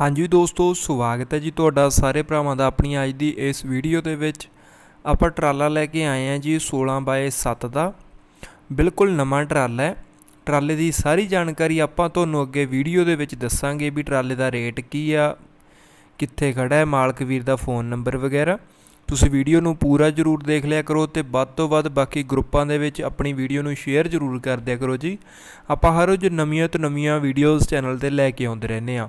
ਹਾਂਜੀ ਦੋਸਤੋ, ਸਵਾਗਤ ਹੈ ਜੀ ਤੁਹਾਡਾ ਸਾਰੇ ਭਰਾਵਾਂ ਦਾ ਆਪਣੀ ਅੱਜ ਦੀ ਇਸ ਵੀਡੀਓ ਦੇ ਵਿੱਚ। ਆਪਾਂ ਟਰਾਲਾ ਲੈ ਕੇ ਆਏ ਹਾਂ ਜੀ 16 ਬਾਏ 7 ਦਾ। ਬਿਲਕੁਲ ਨਵਾਂ ਟਰਾਲਾ ਹੈ। ਟਰਾਲੇ ਦੀ ਸਾਰੀ ਜਾਣਕਾਰੀ ਆਪਾਂ ਤੁਹਾਨੂੰ ਅੱਗੇ ਵੀਡੀਓ ਦੇ ਵਿੱਚ ਦੱਸਾਂਗੇ ਵੀ ਟਰਾਲੇ ਦਾ ਰੇਟ ਕੀ ਆ, ਕਿੱਥੇ ਖੜਾ ਹੈ, ਮਾਲਕ ਵੀਰ ਦਾ ਫੋਨ ਨੰਬਰ ਵਗੈਰਾ। ਤੁਸੀਂ ਵੀਡੀਓ ਨੂੰ ਪੂਰਾ ਜ਼ਰੂਰ ਦੇਖ ਲਿਆ ਕਰੋ ਤੇ ਵੱਧ ਤੋਂ ਵੱਧ ਬਾਕੀ ਗਰੁੱਪਾਂ ਦੇ ਵਿੱਚ ਆਪਣੀ ਵੀਡੀਓ ਨੂੰ ਸ਼ੇਅਰ ਜ਼ਰੂਰ ਕਰ ਦਿਆ ਕਰੋ ਜੀ। ਆਪਾਂ ਹਰ ਰੋਜ਼ ਨਵੀਆਂ ਤੋਂ ਨਵੀਆਂ ਵੀਡੀਓਜ਼ ਚੈਨਲ ਤੇ ਲੈ ਕੇ ਆਉਂਦੇ ਰਹਿੰਦੇ ਆ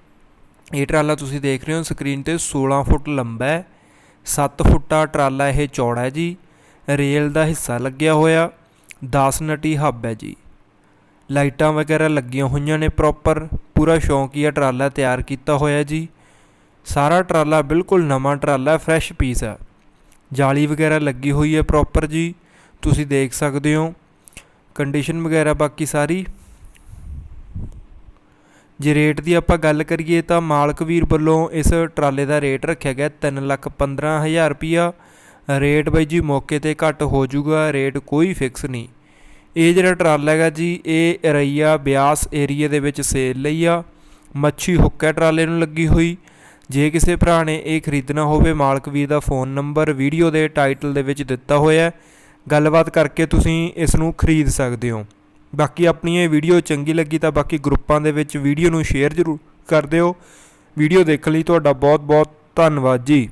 ਇਹ ਟਰਾਲਾ ਤੁਸੀਂ ਦੇਖ ਰਹੇ ਹੋ ਸਕਰੀਨ ਤੇ 16 ਫੁੱਟ ਲੰਬਾ ਹੈ 7 ਫੁੱਟਾ ਟਰਾਲਾ ਇਹ ਚੌੜਾ ਹੈ ਜੀ, ਰੇਲ ਦਾ ਹਿੱਸਾ ਲੱਗਿਆ ਹੋਇਆ 10 ਨਟੀ ਹੱਬ ਹੈ ਜੀ। ਲਾਈਟਾਂ ਵਗੈਰਾ ਲੱਗੀਆਂ ਹੋਈਆਂ ਨੇ ਪ੍ਰੋਪਰ ਪੂਰਾ ਸ਼ੌਂਕੀਆ ਟਰਾਲਾ ਤਿਆਰ ਕੀਤਾ ਹੋਇਆ ਜੀ। ਸਾਰਾ ਟਰਾਲਾ ਬਿਲਕੁਲ ਨਵਾਂ ਟਰਾਲਾ ਫਰੈਸ਼ ਪੀਸ ਹੈ। ਜਾਲੀ ਵਗੈਰਾ ਲੱਗੀ ਹੋਈ ਹੈ ਪ੍ਰੋਪਰ ਜੀ, ਤੁਸੀਂ ਦੇਖ ਸਕਦੇ ਹੋ। ਕੰਡੀਸ਼ਨ ਵਗੈਰਾ ਬਾਕੀ ਸਾਰੀ। ਜੇ ਰੇਟ ਦੀ ਆਪਾਂ ਗੱਲ ਕਰੀਏ ਤਾਂ ਮਾਲਕ ਵੀਰ ਵੱਲੋਂ ਇਸ ਟਰਾਲੇ ਦਾ ਰੇਟ ਰੱਖਿਆ ਗਿਆ 315000 ਰੁਪਿਆ ਰੇਟ ਬਾਈ ਜੀ ਮੌਕੇ ਤੇ ਘੱਟ ਹੋ ਜਾਊਗਾ, ਰੇਟ ਕੋਈ ਫਿਕਸ ਨਹੀਂ। ਇਹ ਜਿਹੜਾ ਟਰਾਲਾ ਹੈਗਾ ਜੀ, ਇਹ ਰਈਆ ਬਿਆਸ ਏਰੀਆ ਦੇ ਵਿੱਚ ਸੇਲ ਲਈ ਆ। ਮੱਛੀ ਹੁੱਕਾ ਟਰਾਲੇ ਨੂੰ ਲੱਗੀ ਹੋਈ। ਜੇ ਕਿਸੇ ਭਰਾ ਨੇ ਇਹ ਖਰੀਦਣਾ ਹੋਵੇ, ਮਾਲਕ ਵੀਰ ਦਾ ਫੋਨ ਨੰਬਰ ਵੀਡੀਓ ਦੇ ਟਾਈਟਲ ਦੇ ਵਿੱਚ ਦਿੱਤਾ ਹੋਇਆ ਹੈ। ਗੱਲਬਾਤ ਕਰਕੇ ਤੁਸੀਂ ਇਸ ਨੂੰ ਖਰੀਦ ਸਕਦੇ ਹੋ। ਬਾਕੀ ਆਪਣੀ ਇਹ ਵੀਡੀਓ ਚੰਗੀ ਲੱਗੀ ਤਾਂ ਬਾਕੀ ਗਰੁੱਪਾਂ ਦੇ ਵਿੱਚ ਵੀਡੀਓ ਨੂੰ ਸ਼ੇਅਰ ਜ਼ਰੂਰ ਕਰ ਦਿਓ। ਵੀਡੀਓ ਦੇਖਣ ਲਈ ਤੁਹਾਡਾ ਬਹੁਤ ਬਹੁਤ ਧੰਨਵਾਦ ਜੀ।